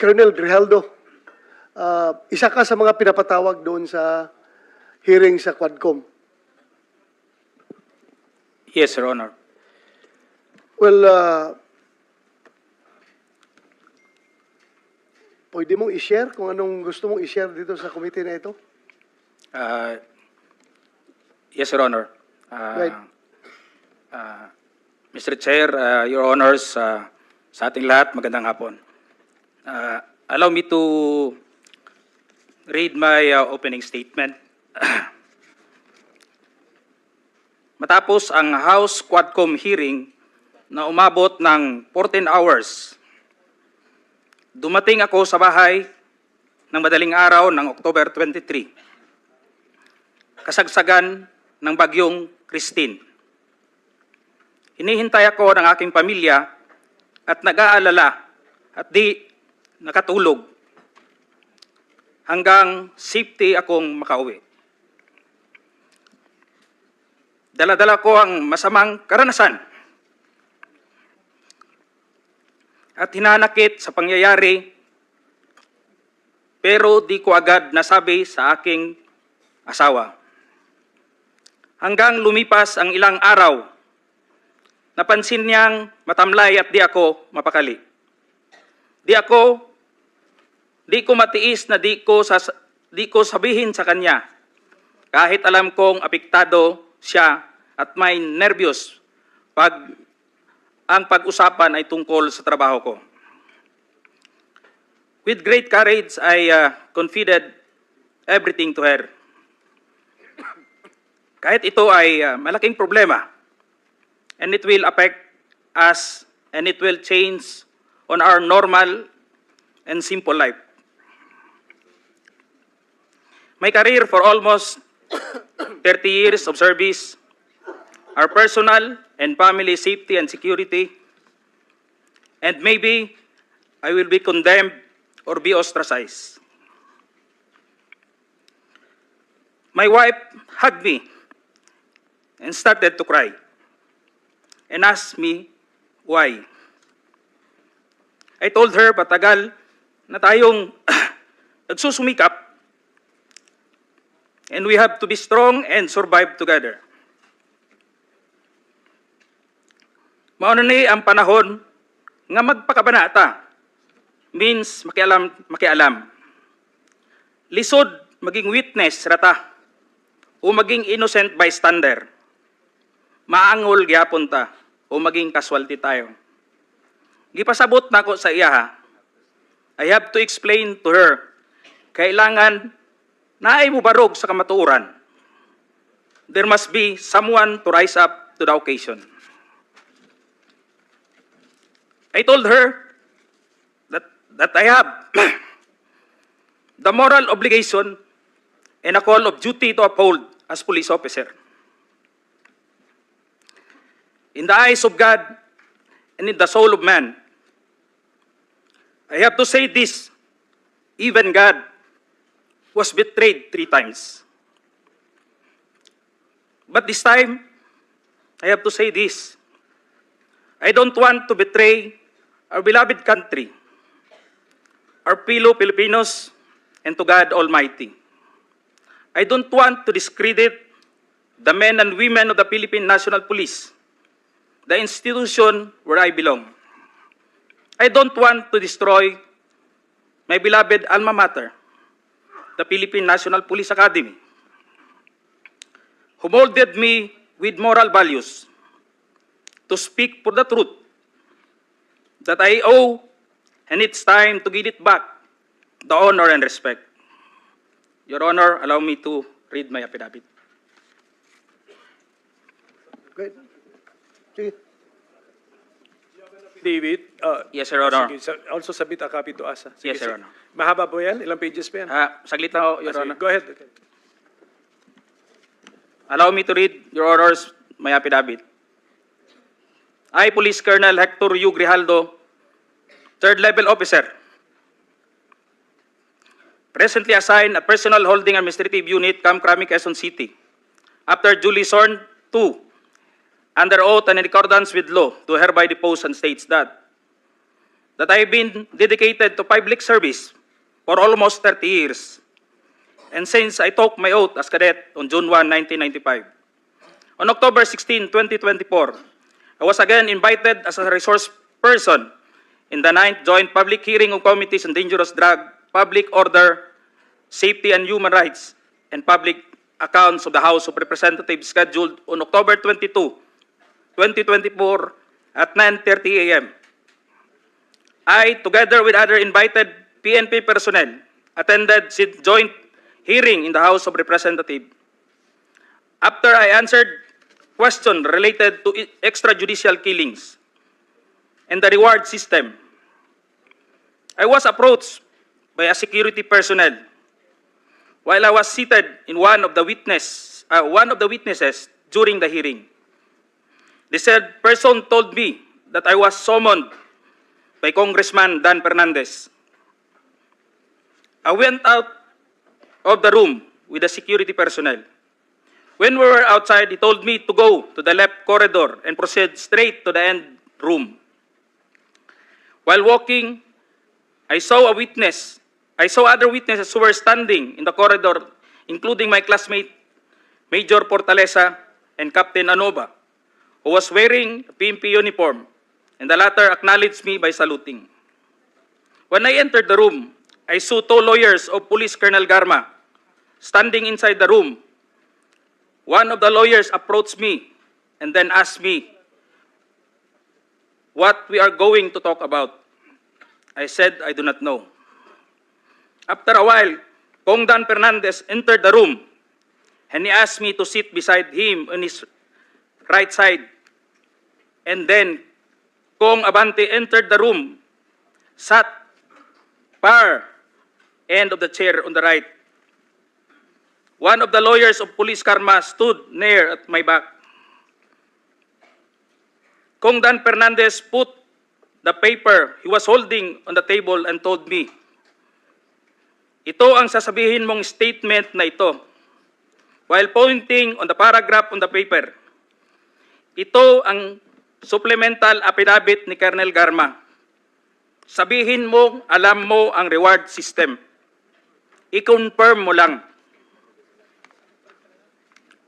Colonel Grijaldo, ah, isa ka sa mga pinapatawag doon sa hearing sa Quadcom. Yes, Your Honor. Well, ah, pwede mong i-share kung anong gusto mong i-share dito sa committee na ito? Uh, yes, Your Honor. Uh, Right. uh, Mr. Chair, uh, Your Honors, uh, sa ating lahat, magandang hapon. Uh, allow me to read my uh, opening statement. Matapos ang House Quadcom hearing na umabot ng 14 hours, dumating ako sa bahay ng madaling araw ng October 23 kasagsagan ng bagyong Christine. Hinihintay ako ng aking pamilya at nag-aalala at di nakatulog hanggang safety akong makauwi. Daladala ko ang masamang karanasan at hinanakit sa pangyayari pero di ko agad nasabi sa aking asawa. Hanggang lumipas ang ilang araw, napansin niyang matamlay at di ako mapakali. Di ako, di ko matiis na di ko, sas, di ko sabihin sa kanya, kahit alam kong apektado siya at may nervyos pag ang pag-usapan ay tungkol sa trabaho ko. With great courage, I uh, confided everything to her. Kahit ito ay uh, malaking problema and it will affect us and it will change on our normal and simple life. My career for almost 30 years of service, our personal and family safety and security, and maybe I will be condemned or be ostracized. My wife hugged me and started to cry and asked me why. I told her patagal na tayong nagsusumikap and we have to be strong and survive together. Mauna ni ang panahon nga magpakabanata means makialam, makialam. Lisod maging witness rata o maging innocent bystander. Maangol gyapon ta o maging casualty tayo. Gipasabot na ko sa iya ha. I have to explain to her kailangan naay mo barog sa kamatuoran. There must be someone to rise up to the occasion. I told her that, that I have the moral obligation and a call of duty to uphold as police officer. In the eyes of God and in the soul of man, I have to say this, even God was betrayed three times. But this time, I have to say this. I don't want to betray our beloved country, our fellow Filipinos, and to God Almighty. I don't want to discredit the men and women of the Philippine National Police, the institution where I belong. I don't want to destroy my beloved alma mater, the Philippine National Police Academy, who molded me with moral values to speak for the truth that I owe, and it's time to give it back the honor and respect. Your Honor, allow me to read my affidavit. Great. Sige. David, uh, Yes, Your Honor. sige, sa- also submit a copy to us. ah. Sige, Yes, Your sige. Honor. Mahaba po yan? Ilang pages pa yan? Ah, saglit lang, ho, Your Ah, sige, Honor. Go ahead. Okay. Allow me to read, Your Honors, my affidavit. I, Police Colonel Hector U. Grijaldo, third level officer, presently assigned at Personal Holding Administrative Unit, Camp Crami, Quezon City, after duly sworn to, under oath and in accordance with law, to hereby depose and states that that I've been dedicated to public service for almost 30 years. And since I took my oath as cadet on June 1, 1995. On October 16, 2024, I was again invited as a resource person in the 9th Joint Public Hearing of Committees on Dangerous Drug, Public Order, Safety and Human Rights, and Public Accounts of the House of Representatives scheduled on October 22, 2024 at 9.30 a.m. I, together with other invited PNP personnel, attended the joint hearing in the House of Representatives. After I answered questions related to extrajudicial killings and the reward system, I was approached by a security personnel while I was seated in one of the witness, uh, one of the witnesses during the hearing. The said person told me that I was summoned by Congressman Dan Fernandez. I went out of the room with the security personnel. When we were outside, he told me to go to the left corridor and proceed straight to the end room. While walking, I saw a witness. I saw other witnesses who were standing in the corridor, including my classmate, Major Portalesa and Captain Anova, who was wearing a PMP uniform, and the latter acknowledged me by saluting. When I entered the room, I saw two lawyers of Police Colonel Garma standing inside the room. One of the lawyers approached me and then asked me what we are going to talk about. I said I do not know. After a while, Kong Dan Fernandez entered the room and he asked me to sit beside him on his right side. And then Kong Abante entered the room, sat far end of the chair on the right. One of the lawyers of Police Karma stood near at my back. Kong Dan Fernandez put the paper he was holding on the table and told me, Ito ang sasabihin mong statement na ito. While pointing on the paragraph on the paper, ito ang supplemental affidavit ni Colonel Garma. Sabihin mo, alam mo ang reward system. I-confirm mo lang.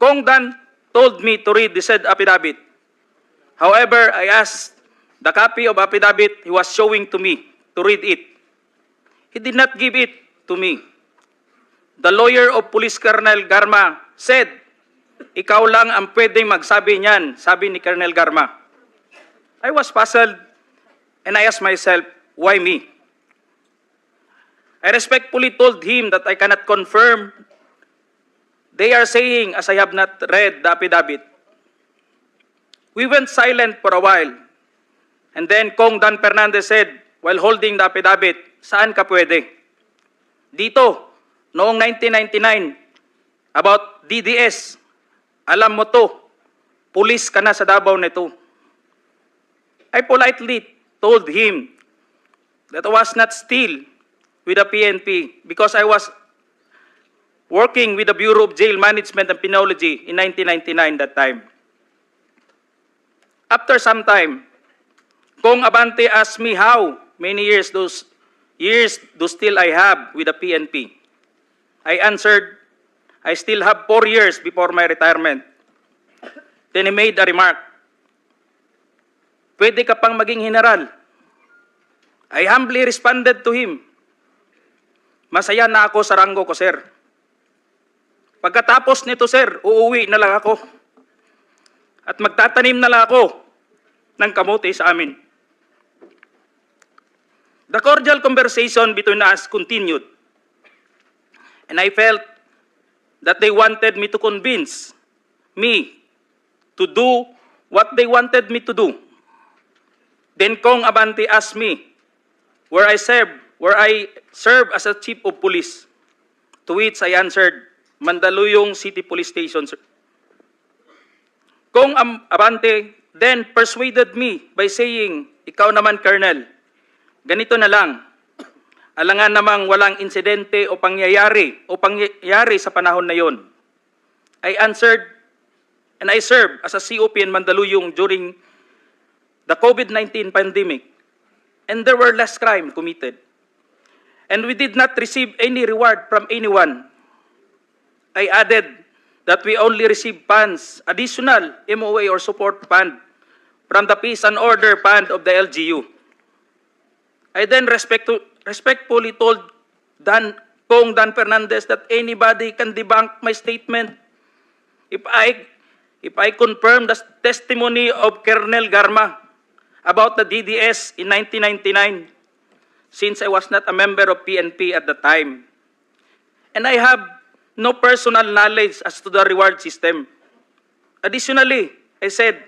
Kong Dan told me to read the said affidavit. However, I asked the copy of affidavit he was showing to me to read it. He did not give it to me. The lawyer of Police Colonel Garma said, ikaw lang ang pwedeng magsabi niyan, sabi ni Colonel Garma. I was puzzled and I asked myself, why me? I respectfully told him that I cannot confirm. They are saying, as I have not read the affidavit. We went silent for a while. And then Kong Dan Fernandez said, while holding the affidavit, saan ka pwede? Dito, noong 1999, about DDS, alam mo to, pulis ka na sa Davao nito. I politely told him that I was not still with the PNP because I was working with the Bureau of Jail Management and Penology in 1999 that time. After some time, Kong Abante asked me how many years those years do still I have with the PNP. I answered, I still have four years before my retirement. Then he made a remark, Pwede ka pang maging general. I humbly responded to him, Masaya na ako sa ranggo ko, sir. Pagkatapos nito, sir, uuwi na lang ako. At magtatanim na lang ako ng kamote sa amin. The cordial conversation between us continued. And I felt that they wanted me to convince me to do what they wanted me to do. Then Kong Abante asked me where I serve, where I serve as a chief of police. To which I answered, Mandaluyong City Police Station, sir. Kong Abante then persuaded me by saying, ikaw naman, Colonel, ganito na lang, alangan namang walang insidente o pangyayari o pangyayari sa panahon na yon. I answered and I served as a COP in Mandaluyong during the COVID-19 pandemic. and there were less crime committed. And we did not receive any reward from anyone. I added that we only received funds, additional MOA or support fund from the Peace and Order Fund of the LGU. I then respect to, respectfully told Dan, Kong Dan Fernandez that anybody can debunk my statement if I if I confirm the testimony of Colonel Garma about the DDS in 1999 since I was not a member of PNP at the time. And I have no personal knowledge as to the reward system. Additionally, I said,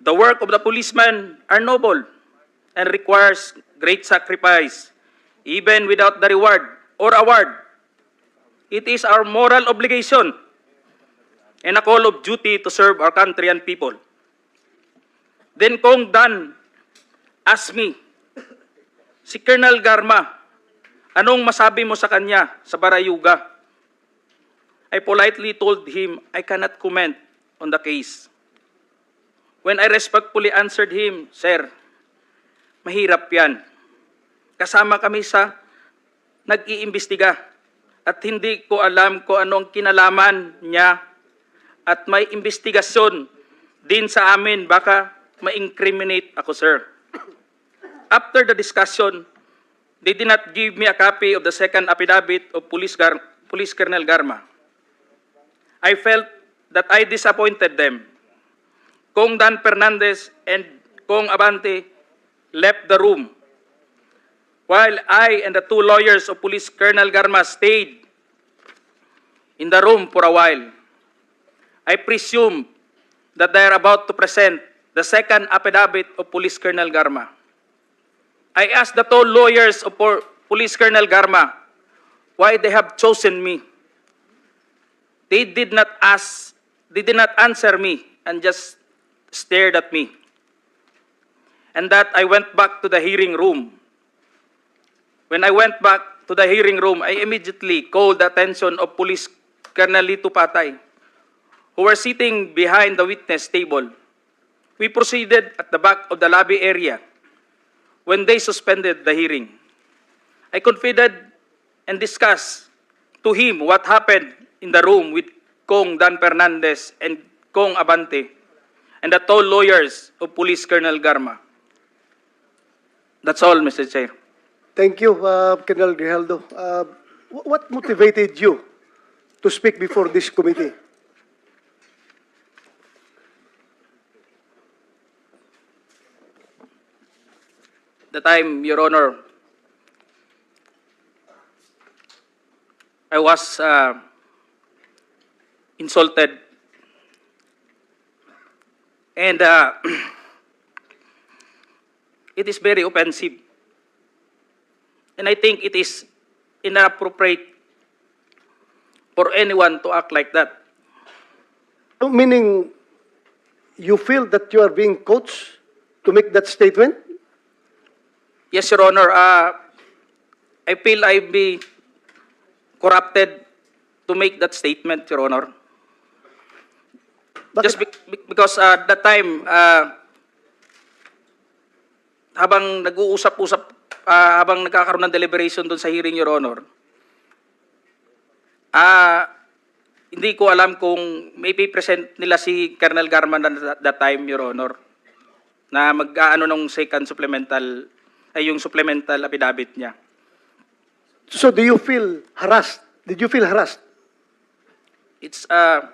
the work of the policeman are noble and requires great sacrifice, even without the reward or award. It is our moral obligation and a call of duty to serve our country and people. Then Kong Dan asked me, si Colonel Garma, anong masabi mo sa kanya sa Barayuga? I politely told him I cannot comment on the case. When I respectfully answered him, Sir, mahirap yan. Kasama kami sa nag-iimbestiga at hindi ko alam kung anong kinalaman niya at may investigasyon din sa amin baka ma-incriminate ako, sir. After the discussion, they did not give me a copy of the second affidavit of Police, Gar- Police Colonel Garma. I felt that I disappointed them. Kong Dan Fernandez and Kong Abante left the room while I and the two lawyers of Police Colonel Garma stayed in the room for a while. I presume that they are about to present the second affidavit of Police Colonel Garma. I asked the two lawyers of Police Colonel Garma why they have chosen me. They did not ask, they did not answer me and just stared at me. And that I went back to the hearing room. When I went back to the hearing room, I immediately called the attention of Police Colonel Lito Patay, who were sitting behind the witness table. We proceeded at the back of the lobby area when they suspended the hearing. I confided and discussed to him what happened in the room with Kong Dan Fernandez and Kong Abante and the two lawyers of Police Colonel Garma. That's all, Mr. Chair. Thank you, uh, Colonel Grijaldo. Uh, wh- what motivated you to speak before this committee? the time, Your Honor, I was uh, insulted and uh, it is very offensive. And I think it is inappropriate for anyone to act like that. Meaning, you feel that you are being coached to make that statement? Yes, Your Honor, uh, I feel I be corrupted to make that statement, Your Honor. Bakit- Just bec- because uh, that time, uh, habang nag-uusap-usap, uh, habang nagkakaroon ng deliberation doon sa hearing, Your Honor, ah, hindi ko alam kung may present nila si Colonel Garman at that time, Your Honor, na mag-ano nung second supplemental, ay yung supplemental affidavit niya. So do you feel harassed? Did you feel harassed? It's uh,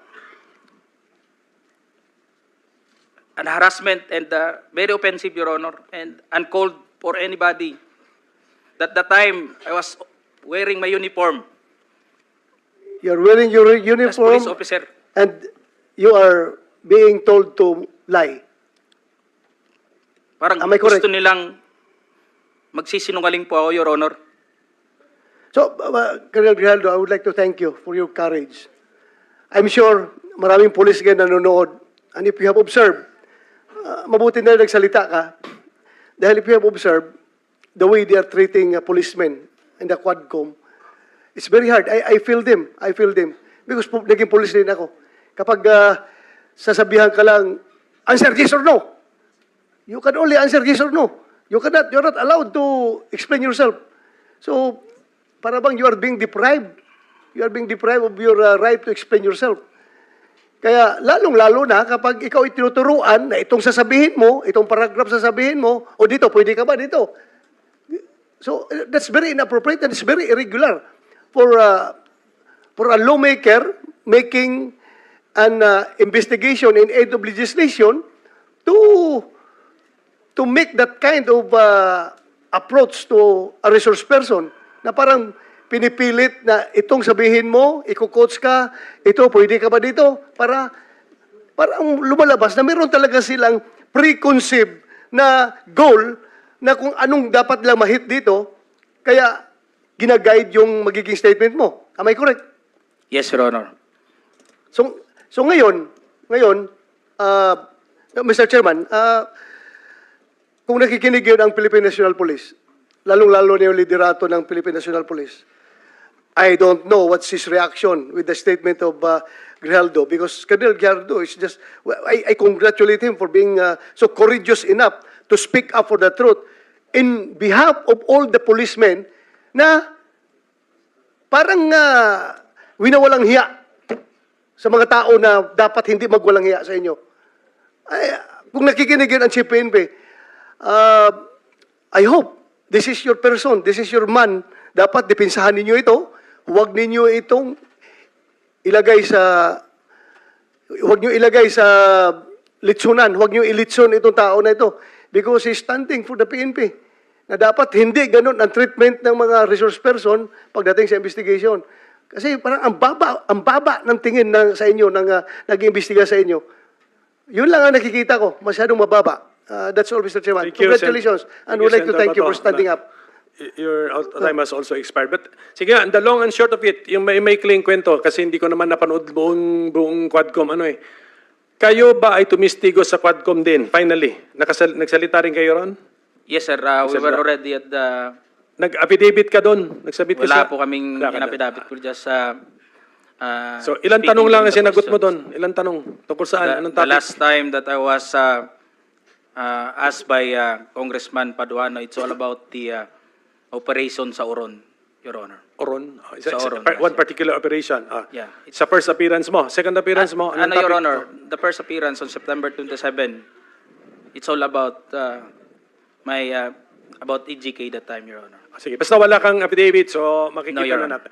an harassment and uh, very offensive, Your Honor, and uncalled for anybody. That the time I was wearing my uniform You're wearing your as police uniform officer. and you are being told to lie. Parang Am I correct? gusto nilang magsisinungaling po ako, Your Honor. So, uh, Colonel Grijaldo, I would like to thank you for your courage. I'm sure maraming police ngayon nanonood. And if you have observed, uh, mabuti na nagsalita ka. Dahil if you have observed, the way they are treating uh, policemen in the Quadcom, it's very hard. I, I feel them. I feel them. Because po, naging police din ako. Kapag uh, sasabihan ka lang, answer yes or no. You can only answer yes or no. You cannot, you're not allowed to explain yourself. So, para bang you are being deprived. You are being deprived of your uh, right to explain yourself. Kaya lalong-lalo na kapag ikaw itinuturuan na itong sasabihin mo, itong paragraph sasabihin mo, o dito, pwede ka ba dito? So, that's very inappropriate and it's very irregular for uh, for a lawmaker making an uh, investigation in aid of legislation to to make that kind of uh, approach to a resource person na parang pinipilit na itong sabihin mo, iko-coach ka, ito, pwede ka ba dito? Para, parang lumalabas na meron talaga silang preconceived na goal na kung anong dapat lang mahit dito, kaya ginaguide yung magiging statement mo. Am I correct? Yes, Your Honor. So, so ngayon, ngayon, uh, Mr. Chairman, uh, kung nakikinig yun ang Philippine National Police, lalong-lalo na yung liderato ng Philippine National Police, I don't know what's his reaction with the statement of uh, Grijaldo because Colonel Grijaldo is just, I, I congratulate him for being uh, so courageous enough to speak up for the truth in behalf of all the policemen na parang uh, winawalang hiya sa mga tao na dapat hindi magwalang hiya sa inyo. Ay, kung nakikinig yun ang Chief PNP, uh, I hope this is your person, this is your man. Dapat dipinsahan ninyo ito. Huwag ninyo itong ilagay sa huwag niyo ilagay sa litsunan, huwag niyo ilitson itong tao na ito because he's standing for the PNP. Na dapat hindi ganun ang treatment ng mga resource person pagdating sa investigation. Kasi parang ang baba, ang baba ng tingin ng, sa inyo, ng uh, nag-imbestiga sa inyo. Yun lang ang nakikita ko, masyadong mababa. Uh, that's all, Mr. Chairman. Thank you, Congratulations. Thank and you, we'd like to thank you for standing up. Your time has also expired. But sige, the long and short of it, yung may maikling kwento, kasi hindi ko naman napanood buong, buong Quadcom, ano eh. Kayo ba ay tumistigo sa Quadcom din, finally? Nakasal, nagsalita rin kayo ron? Yes, sir. Uh, we were already at the... Nag-affidavit ka doon? Nagsabit ka Wala sa... po kaming inapidapit ko just sa... uh, So, ilang speaking tanong lang ang the sinagot mo doon? Ilang tanong? Tungkol saan? The, Anong the topic? last time that I was uh, uh, asked by uh, Congressman Paduano, it's all about the uh, operation sa Oron, Your Honor. Oron? Oh, isa- Sa isa- Oron, par- one particular operation. Ah. Yeah. Sa first appearance mo. Second appearance mo. ano, anong Your topic? Honor, the first appearance on September 27, it's all about uh, my, uh, about EGK that time, Your Honor. Sige, basta wala kang affidavit, so makikita No, Your na Honor. natin.